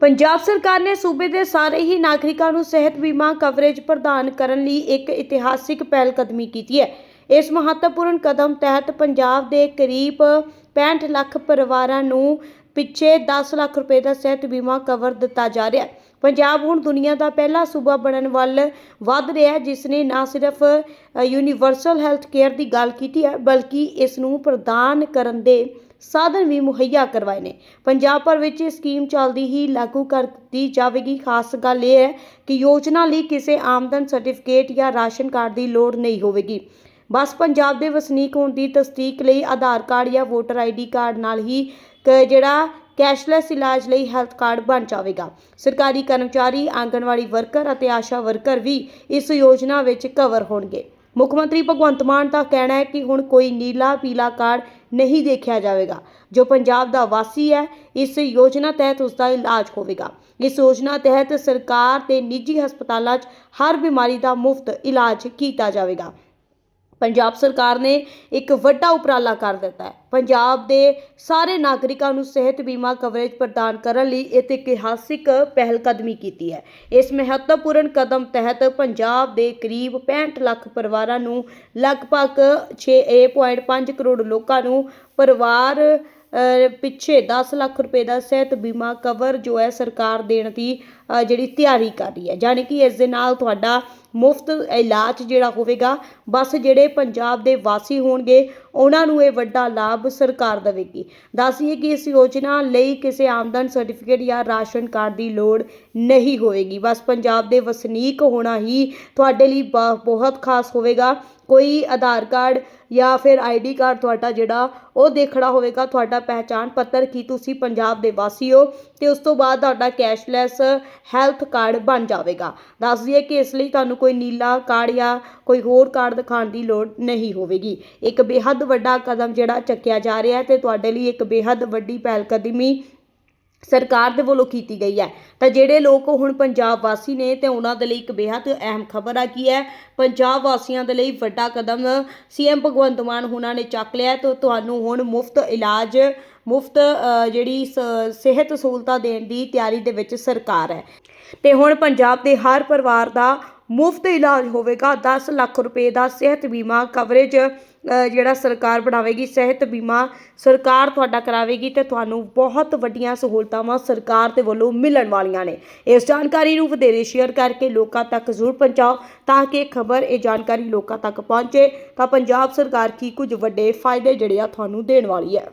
ਪੰਜਾਬ ਸਰਕਾਰ ਨੇ ਸੂਬੇ ਦੇ ਸਾਰੇ ਹੀ ਨਾਗਰਿਕਾਂ ਨੂੰ ਸਿਹਤ ਬੀਮਾ ਕਵਰੇਜ ਪ੍ਰਦਾਨ ਕਰਨ ਲਈ ਇੱਕ ਇਤਿਹਾਸਿਕ ਪਹਿਲਕਦਮੀ ਕੀਤੀ ਹੈ। ਇਸ ਮਹੱਤਵਪੂਰਨ ਕਦਮ ਤਹਿਤ ਪੰਜਾਬ ਦੇ ਕਰੀਬ 65 ਲੱਖ ਪਰਿਵਾਰਾਂ ਨੂੰ ਪਿੱਛੇ 10 ਲੱਖ ਰੁਪਏ ਦਾ ਸਿਹਤ ਬੀਮਾ ਕਵਰ ਦਿੱਤਾ ਜਾ ਰਿਹਾ ਹੈ। ਪੰਜਾਬ ਹੁਣ ਦੁਨੀਆ ਦਾ ਪਹਿਲਾ ਸੂਬਾ ਬਣਨ ਵੱਲ ਵੱਧ ਰਿਹਾ ਹੈ, ਜਿਸ ਨੇ ਨਾ ਸਿਰਫ ਯੂਨੀਵਰਸਲ ਹੈਲਥ ਕੇਅਰ ਦੀ ਗੱਲ ਕੀਤੀ ਹੈ, ਬਲਕਿ ਇਸ ਨੂੰ ਪ੍ਰਦਾਨ ਕਰਨ ਦੇ ਸਾਧਨ ਵੀ ਮੁਹੱਈਆ ਕਰਵਾਏ ਨੇ। ਪੰਜਾਬ ਭਰ ਵਿੱਚ ਇਹ ਸਕੀਮ ਚੱਲਦੀ ਹੀ ਲਾਗੂ ਕਰ ਦਿੱਤੀ ਜਾਵੇਗੀ। ਖਾਸ ਗੱਲ ਇਹ ਹੈ ਕਿ ਯੋਜਨਾ ਲਈ ਕਿਸੇ ਆਮਦਨ ਸਰਟੀਫਿਕੇਟ ਜਾਂ ਰਾਸ਼ਨ ਕਾਰਡ ਦੀ ਲੋੜ ਨਹੀਂ ਹੋਵੇਗੀ। ਬਸ ਪੰਜਾਬ ਦੇ ਵਸਨੀਕ ਹੋਣ ਦੀ ਤਸਦੀਕ ਲਈ ਆਧਾਰ ਕਾਰਡ ਜਾਂ ਵੋਟਰ ਆਈਡੀ ਕਾਰਡ ਨਾਲ ਹੀ ਕ- ਜਿਹੜਾ ਕੈਸ਼ਲੈਸ ਇਲਾਜ ਲਈ ਹੈਲਥ ਕਾਰਡ ਬਣ ਜਾਵੇਗਾ। ਸਰਕਾਰੀ ਕਰਮਚਾਰੀ ਆਂਗਣਵਾੜੀ ਵਰਕਰ ਅਤੇ ਆਸ਼ਾ ਵਰਕਰ ਵੀ ਇਸ ਯੋਜਨਾ ਵਿੱਚ ਕਵਰ ਹੋਣਗੇ। ਮੁੱਖ ਮੰਤਰੀ ਭਗਵੰਤ ਮਾਨ ਦਾ ਕਹਿਣਾ ਹੈ ਕਿ ਹੁਣ ਕੋਈ ਨੀਲਾ ਪੀਲਾ ਕਾਰਡ ਨਹੀਂ ਦੇਖਿਆ ਜਾਵੇਗਾ, ਜੋ ਪੰਜਾਬ ਦਾ ਵਾਸੀ ਹੈ, ਇਸ ਯੋਜਨਾ ਤਹਿਤ ਉਸ ਦਾ ਇਲਾਜ ਹੋਵੇਗਾ। ਇਸ ਯੋਜਨਾ ਤਹਿਤ ਸਰਕਾਰ ਤੇ ਨਿੱਜੀ ਹਸਪਤਾਲਾਂ 'ਚ ਹਰ ਬਿਮਾਰੀ ਦਾ ਮੁਫਤ ਇਲਾਜ ਕੀਤਾ ਜਾਵੇਗਾ। ਪੰਜਾਬ ਸਰਕਾਰ ਨੇ ਇੱਕ ਵੱਡਾ ਉਪਰਾਲਾ ਕਰ ਦਿੱਤਾ ਹੈ। ਪੰਜਾਬ ਦੇ ਸਾਰੇ ਨਾਗਰਿਕਾਂ ਨੂੰ ਸਿਹਤ ਬੀਮਾ ਕਵਰੇਜ ਪ੍ਰਦਾਨ ਕਰਨ ਲਈ ਇਹ ਇਤਿਹਾਸਿਕ ਪਹਿਲਕਦਮੀ ਕੀਤੀ ਹੈ। ਇਸ ਮਹੱਤਵਪੂਰਨ ਕਦਮ ਤਹਿਤ ਪੰਜਾਬ ਦੇ ਕਰੀਬ 65 ਲੱਖ ਪਰਿਵਾਰਾਂ ਨੂੰ ਲਗਭਗ 6.5 ਕਰੋੜ ਲੋਕਾਂ ਨੂੰ ਪਰਿਵਾਰ ਪਿੱਛੇ 10 ਲੱਖ ਰੁਪਏ ਦਾ ਸਿਹਤ ਬੀਮਾ ਕਵਰ ਜੋ ਹੈ ਸਰਕਾਰ ਦੇਣ ਦੀ ਜਿਹੜੀ ਤਿਆਰੀ ਕਰ ਰਹੀ ਹੈ। ਯਾਨੀ ਕਿ ਇਸ ਦੇ ਨਾਲ ਤੁਹਾਡਾ ਮੁਫਤ ਇਲਾਜ ਜਿਹੜਾ ਹੋਵੇਗਾ। ਬਸ ਜਿਹੜੇ ਪੰਜਾਬ ਦੇ ਵਾਸੀ ਹੋਣਗੇ ਉਹਨਾਂ ਨੂੰ ਇਹ ਵੱਡਾ ਲਾਭ ਸਰਕਾਰ ਦੇਵੇਗੀ। ਦੱਸੀਏ ਕਿ ਇਸ ਯੋਜਨਾ ਲਈ ਕਿਸੇ ਆਮਦਨ ਸਰਟੀਫਿਕੇਟ ਜਾਂ ਰਾਸ਼ਨ ਕਾਰਡ ਦੀ ਲੋੜ ਨਹੀਂ ਹੋਵੇਗੀ। ਬਸ ਪੰਜਾਬ ਦੇ ਵਸਨੀਕ ਹੋਣਾ ਹੀ ਤੁਹਾਡੇ ਲਈ ਬ- ਬਹੁਤ ਖਾਸ ਹੋਵੇਗਾ। ਕੋਈ ਆਧਾਰ ਕਾਰਡ ਜਾਂ ਫਿਰ ਆਈਡੀ ਕਾਰਡ ਤੁਹਾਡਾ ਜਿਹੜਾ, ਉਹ ਦੇਖਣਾ ਹੋਵੇਗਾ। ਤੁਹਾਡਾ ਪਹਿਚਾਣ ਪੱਤਰ ਕੀ ਤੁਸੀਂ ਪੰਜਾਬ ਦੇ ਵਾਸੀ ਹੋ ਤੇ ਉਸ ਤੋਂ ਬਾਅਦ ਤੁਹਾਡਾ ਕੈਸ਼ਲੈਸ ਹੈਲਥ ਕਾਰਡ ਬਣ ਜਾਵੇਗਾ। ਦੱਸ ਦਈਏ ਕਿ ਇਸ ਲਈ ਤੁਹਾਨੂੰ ਕੋਈ ਨੀਲਾ ਕਾਰਡ ਜਾਂ ਕੋਈ ਹੋਰ ਕਾਰਡ ਦਿਖਾਉਣ ਦੀ ਲੋੜ ਨਹੀਂ ਹੋਵੇਗੀ। ਇੱਕ ਬੇਹੱਦ ਵੱਡਾ ਕਦਮ ਜਿਹੜਾ ਚੱਕਿਆ ਜਾ ਰਿਹਾ ਹੈ ਤੇ ਤੁਹਾਡੇ ਲਈ ਇੱਕ ਬੇਹੱਦ ਵੱਡੀ ਪਹਿਲਕਦਮੀ ਸਰਕਾਰ ਦੇ ਵੱਲੋਂ ਕੀਤੀ ਗਈ ਹੈ। ਤਾਂ ਜਿਹੜੇ ਲੋਕ ਹੁਣ ਪੰਜਾਬ ਵਾਸੀ ਨੇ ਤੇ ਉਹਨਾਂ ਦੇ ਲਈ ਇੱਕ ਬੇहद ਅਹਿਮ ਖਬਰ ਆ ਕੀ ਹੈ, ਪੰਜਾਬ ਵਾਸੀਆਂ ਦੇ ਲਈ ਵੱਡਾ ਕਦਮ ਸੀਐਮ ਭਗਵੰਤ ਮਾਨ ਹੁਣਾਂ ਨੇ ਚੱਕ ਲਿਆ ਹੈ ਤੇ ਤੁਹਾਨੂੰ ਹੁਣ ਮੁਫਤ ਇਲਾਜ, ਮੁਫਤ ਜਿਹੜੀ ਸ- ਸਿਹਤ ਸਹੂਲਤਾਂ ਦੇਣ ਦੀ ਤਿਆਰੀ ਦੇ ਵਿੱਚ ਸਰਕਾਰ ਹੈ। ਤੇ ਹੁਣ ਪੰਜਾਬ ਦੇ ਹਰ ਪਰਿਵਾਰ ਦਾ ਮੁਫਤ ਇਲਾਜ ਹੋਵੇਗਾ। 10 ਲੱਖ ਰੁਪਏ ਦਾ ਸਿਹਤ ਬੀਮਾ ਕਵਰੇਜ ਜਿਹੜਾ ਸਰਕਾਰ ਬਣਾਵੇਗੀ, ਸਿਹਤ ਬੀਮਾ ਸਰਕਾਰ ਤੁਹਾਡਾ ਕਰਾਵੇਗੀ ਤੇ ਤੁਹਾਨੂੰ ਬਹੁਤ ਵੱਡੀਆਂ ਸਹੂਲਤਾਂ ਸਰਕਾਰ ਦੇ ਵੱਲੋਂ ਮਿਲਣ ਵਾਲੀਆਂ ਨੇ। ਇਸ ਜਾਣਕਾਰੀ ਨੂੰ ਵਧੇਰੇ ਸ਼ੇਅਰ ਕਰਕੇ ਲੋਕਾਂ ਤੱਕ ਜ਼ਰੂਰ ਪਹੁੰਚਾਓ ਤਾਂ ਕਿ ਖਬਰ, ਇਹ ਜਾਣਕਾਰੀ ਲੋਕਾਂ ਤੱਕ ਪਹੁੰਚੇ ਤਾਂ ਪੰਜਾਬ ਸਰਕਾਰ ਕੀ ਕੁਝ ਵੱਡੇ ਫਾਇਦੇ ਜਿਹੜੇ ਆ ਤੁਹਾਨੂੰ ਦੇਣ ਵਾਲੀ ਹੈ।